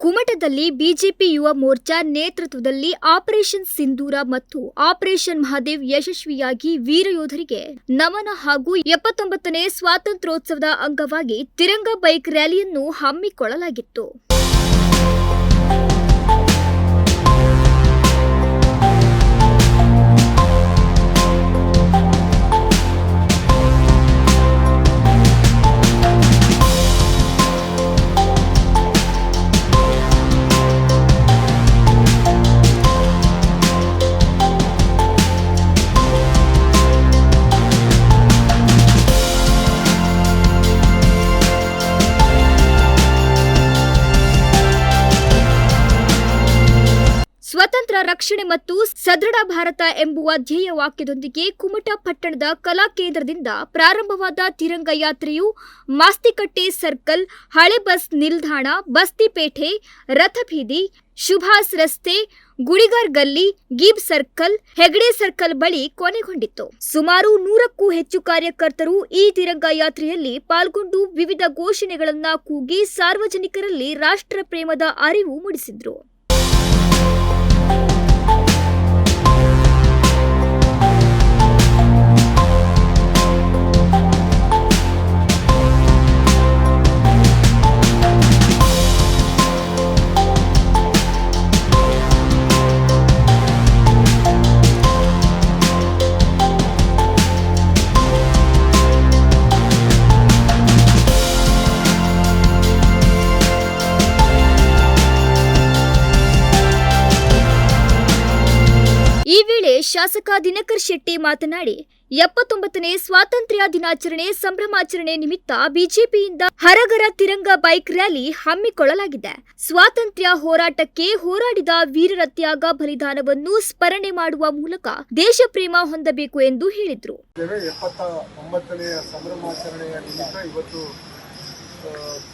ಕುಮಟದಲ್ಲಿ BJP Yuva Morcha ನೇತೃತ್ವದಲ್ಲಿ operation ಸಿಂಧೂರ ಮತ್ತು operation Mahadev ಯಶಸ್ವಿಯಾಗಿ ವೀರಯೋಧರಿಗೆ ನಮನ ಹಾಗೂ ಎಪ್ಪತ್ತೊಂಬತ್ತನೇ ಸ್ವಾತಂತ್ರ್ಯೋತ್ಸವದ ಅಂಗವಾಗಿ ತಿರಂಗ ಬೈಕ್ ರ್ಯಾಲಿಯನ್ನು ಹಮ್ಮಿಕೊಳ್ಳಲಾಗಿತ್ತು. ಸ್ವತಂತ್ರ ರಕ್ಷಣೆ ಮತ್ತು ಸದೃಢ ಭಾರತ ಎಂಬುವ ಧ್ಯೇಯ ವಾಕ್ಯದೊಂದಿಗೆ ಕುಮಟ ಪಟ್ಟಣದ ಕಲಾ ಕೇಂದ್ರದಿಂದ ಪ್ರಾರಂಭವಾದ ತಿರಂಗ ಯಾತ್ರೆಯು ಮಾಸ್ತಿಕಟ್ಟೆ ಸರ್ಕಲ್, ಹಳೆ ಬಸ್ ನಿಲ್ದಾಣ ಬಸ್ತಿಪೇಟೆ ರಥಬೀದಿ, ಶುಭಾಸ್ ರಸ್ತೆ, ಗುಡಿಗಾರ್ ಗಲ್ಲಿ, ಗೀಬ್ ಸರ್ಕಲ್, ಹೆಗಡೆ ಸರ್ಕಲ್ ಬಳಿ ಕೊನೆಗೊಂಡಿತ್ತು. ಸುಮಾರು ನೂರಕ್ಕೂ ಹೆಚ್ಚು ಕಾರ್ಯಕರ್ತರು ಈ ತಿರಂಗ ಯಾತ್ರೆಯಲ್ಲಿ ಪಾಲ್ಗೊಂಡು ವಿವಿಧ ಘೋಷಣೆಗಳನ್ನ ಕೂಗಿ ಸಾರ್ವಜನಿಕರಲ್ಲಿ ರಾಷ್ಟ್ರ ಪ್ರೇಮದ ಅರಿವು ಮೂಡಿಸಿದ್ರು. ಶಾಸಕ ದಿನಕರ್ ಶೆಟ್ಟಿ ಮಾತನಾಡಿ, ಎಪ್ಪತ್ತೊಂಬತ್ತನೇ ಸ್ವಾತಂತ್ರ್ಯ ದಿನಾಚರಣೆ ಸಂಭ್ರಮಾಚರಣೆ ನಿಮಿತ್ತ ಬಿಜೆಪಿಯಿಂದ ಹರಗರ ತಿರಂಗ ಬೈಕ್ ರ್ಯಾಲಿ ಹಮ್ಮಿಕೊಳ್ಳಲಾಗಿದೆ. ಸ್ವಾತಂತ್ರ್ಯ ಹೋರಾಟಕ್ಕೆ ಹೋರಾಡಿದ ವೀರರ ತ್ಯಾಗ ಬಲಿದಾನವನ್ನು ಸ್ಮರಣೆ ಮಾಡುವ ಮೂಲಕ ದೇಶ ಪ್ರೇಮ ಹೊಂದಬೇಕು ಎಂದು ಹೇಳಿದರು.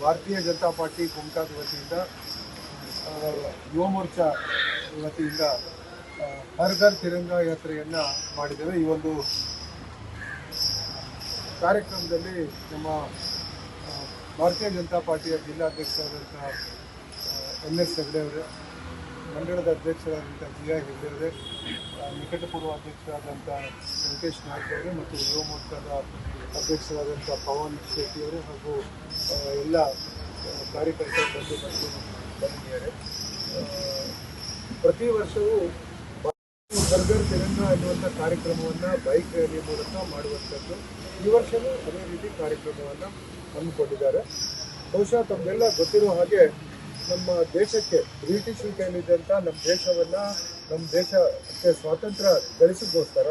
ಭಾರತೀಯ ಜನತಾ ಪಾರ್ಟಿ ಕುಮಟಾದ ವತಿಯಿಂದ ಯುವ ಮೋರ್ಚಾ ವತಿಯಿಂದ ಹರ್ ಘರ್ ತಿರಂಗ ಯಾತ್ರೆಯನ್ನು ಮಾಡಿದ್ದೇವೆ. ಈ ಒಂದು ಕಾರ್ಯಕ್ರಮದಲ್ಲಿ ನಮ್ಮ ಭಾರತೀಯ ಜನತಾ ಪಾರ್ಟಿಯ ಜಿಲ್ಲಾಧ್ಯಕ್ಷರಾದಂಥ ಎನ್ ಎಸ್ ಹೆಗ್ಡೆ ಅವರೇ, ಮಂಡಳದ ಅಧ್ಯಕ್ಷರಾದಂಥ ಜಿ ಆರ್ ಹೆಗ್ಡೆ ಅವರೇ ನಿಕಟಪೂರ್ವ ಅಧ್ಯಕ್ಷರಾದಂಥ ವೆಂಕಟೇಶ್ ನಾಯ್ಕ ಅವರೇ ಮತ್ತು ಯುವ ಮೋರ್ಚಾದ ಅಧ್ಯಕ್ಷರಾದಂಥ ಪವನ್ ಶೆಟ್ಟಿ ಅವರು ಹಾಗೂ ಎಲ್ಲ ಕಾರ್ಯಕರ್ತರು ಬಂದು ಬಂದು ಬಂದಿದ್ದಾರೆ. ಪ್ರತಿ ವರ್ಷವೂ ಬರ್ಗರ್ ತೆಲಂಗ ಎನ್ನುವಂಥ ಕಾರ್ಯಕ್ರಮವನ್ನು ಬೈಕ್ ರ್ಯಾಲಿ ಮೂಲಕ ಮಾಡುವಂಥದ್ದು ಈ ವರ್ಷವೂ ಅದೇ ರೀತಿ ಕಾರ್ಯಕ್ರಮವನ್ನು ಹಮ್ಮಿಕೊಂಡಿದ್ದಾರೆ. ಬಹುಶಃ ತಮಗೆಲ್ಲ ಗೊತ್ತಿರೋ ಹಾಗೆ ನಮ್ಮ ದೇಶಕ್ಕೆ ಬ್ರಿಟಿಷ್ ಕೈಲಿದ್ದಂಥ ನಮ್ಮ ದೇಶವನ್ನು, ನಮ್ಮ ದೇಶಕ್ಕೆ ಸ್ವಾತಂತ್ರ್ಯ ಗಳಿಸೋಕ್ಕೋಸ್ಕರ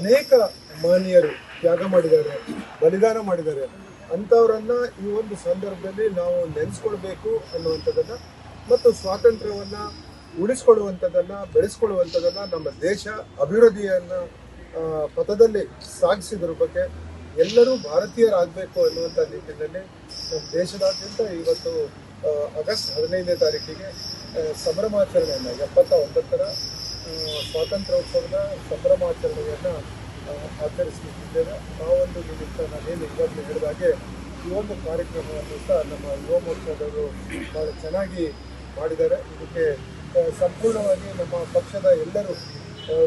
ಅನೇಕ ಮಹನೀಯರು ತ್ಯಾಗ ಮಾಡಿದ್ದಾರೆ, ಬಲಿದಾನ ಮಾಡಿದ್ದಾರೆ. ಅಂಥವರನ್ನು ಈ ಒಂದು ಸಂದರ್ಭದಲ್ಲಿ ನಾವು ನೆನೆಸ್ಕೊಳ್ಬೇಕು ಅನ್ನುವಂಥದ್ದನ್ನು ಮತ್ತು ಸ್ವಾತಂತ್ರ್ಯವನ್ನು ಉಳಿಸ್ಕೊಳ್ಳುವಂಥದ್ದನ್ನು ಬೆಳೆಸ್ಕೊಳ್ಳುವಂಥದ್ದನ್ನು ನಮ್ಮ ದೇಶ ಅಭಿವೃದ್ಧಿಯನ್ನು ಪಥದಲ್ಲಿ ಸಾಗಿಸಿದ್ರ ಬಗ್ಗೆ ಎಲ್ಲರೂ ಭಾರತೀಯರಾಗಬೇಕು ಅನ್ನುವಂಥ ನಿಟ್ಟಿನಲ್ಲಿ ನಮ್ಮ ದೇಶದಾದ್ಯಂತ ಇವತ್ತು ಆಗಸ್ಟ್ ಹದಿನೈದನೇ ತಾರೀಕಿಗೆ ಸಂಭ್ರಮಾಚರಣೆಯನ್ನು ಎಪ್ಪತ್ತ ಒಂಬತ್ತರ ಸ್ವಾತಂತ್ರ್ಯೋತ್ಸವದ ಸಂಭ್ರಮಾಚರಣೆಯನ್ನು ಆ, ಆಚರಿಸಲಿದ್ದೇವೆ ಆ ಒಂದು ನಿಮಿತ್ತ ನಾನೇನು ಈಗಾಗಲೇ ಹೇಳಿದಾಗೆ ಈ ಒಂದು ಕಾರ್ಯಕ್ರಮವನ್ನು ಸಹ ನಮ್ಮ ಯುವ ಮೋರ್ಚಾದವರು ಭಾಳ ಚೆನ್ನಾಗಿ ಮಾಡಿದ್ದಾರೆ. ಇದಕ್ಕೆ ಸಂಪೂರ್ಣವಾಗಿ ನಮ್ಮ ಪಕ್ಷದ ಎಲ್ಲರೂ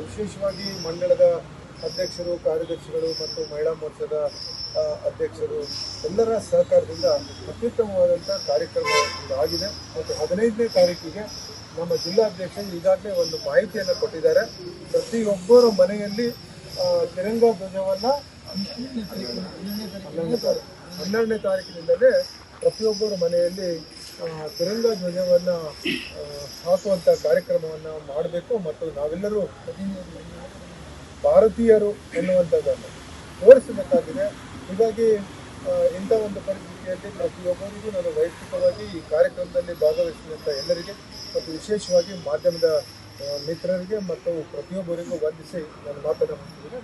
ವಿಶೇಷವಾಗಿ ಮಂಡಳದ ಅಧ್ಯಕ್ಷರು, ಕಾರ್ಯದರ್ಶಿಗಳು ಮತ್ತು ಮಹಿಳಾ ಮೋರ್ಚಾದ ಅಧ್ಯಕ್ಷರು ಎಲ್ಲರ ಸಹಕಾರದಿಂದ ಅತ್ಯುತ್ತಮವಾದಂಥ ಕಾರ್ಯಕ್ರಮ ಆಗಿದೆ. ಮತ್ತು ಹದಿನೈದನೇ ತಾರೀಕಿಗೆ ನಮ್ಮ ಜಿಲ್ಲಾಧ್ಯಕ್ಷರು ಈಗಾಗಲೇ ಒಂದು ಮಾಹಿತಿಯನ್ನು ಕೊಟ್ಟಿದ್ದಾರೆ. ಪ್ರತಿಯೊಬ್ಬರ ಮನೆಯಲ್ಲಿ ತಿರಂಗ ಧ್ವಜವನ್ನು ಹನ್ನೆರಡನೇ ತಾರೀಕಿನಿಂದಲೇ ಪ್ರತಿಯೊಬ್ಬರ ಮನೆಯಲ್ಲಿ ತಿರಂಗ ಧ್ವಜವನ್ನು ಹಾಕುವಂಥ ಕಾರ್ಯಕ್ರಮವನ್ನು ಮಾಡಬೇಕು ಮತ್ತು ನಾವೆಲ್ಲರೂ ಭಾರತೀಯರು ಎನ್ನುವಂಥದ್ದನ್ನು ತೋರಿಸಬೇಕಾಗಿದೆ. ಹೀಗಾಗಿ ಇಂಥ ಒಂದು ಪರಿಸ್ಥಿತಿಯಲ್ಲಿ ಪ್ರತಿಯೊಬ್ಬರಿಗೂ ನಾನು ವೈಯಕ್ತಿಕವಾಗಿ ಈ ಕಾರ್ಯಕ್ರಮದಲ್ಲಿ ಭಾಗವಹಿಸಿದಂಥ ಎಲ್ಲರಿಗೆ ಮತ್ತು ವಿಶೇಷವಾಗಿ ಮಾಧ್ಯಮದ ಮಿತ್ರರಿಗೆ ಮತ್ತು ಪ್ರತಿಯೊಬ್ಬರಿಗೂ ವಂದಿಸಿ ನಾನು ಮಾತನಾಡುತ್ತಿದ್ದೇನೆ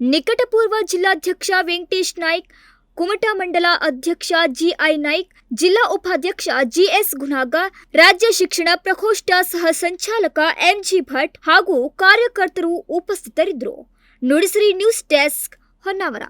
ನಿಕಟಪೂರ್ವ ಜಿಲ್ಲಾಧ್ಯಕ್ಷ ವೆಂಕಟೇಶ್ ನಾಯ್ಕ್ ಕುಮಟಾ ಮಂಡಲ ಅಧ್ಯಕ್ಷ ಜಿಐ ನಾಯ್ಕ್, ಜಿಲ್ಲಾ ಉಪಾಧ್ಯಕ್ಷ ಜಿಎಸ್ ಗುಣಾಗ, ರಾಜ್ಯ ಶಿಕ್ಷಣ ಪ್ರಕೋಷ್ಠ ಸಹ ಸಂಚಾಲಕ ಎಂಜಿ ಭಟ್ ಹಾಗೂ ಕಾರ್ಯಕರ್ತರು ಉಪಸ್ಥಿತರಿದ್ದರು. Nudisiri news desk Honnavar.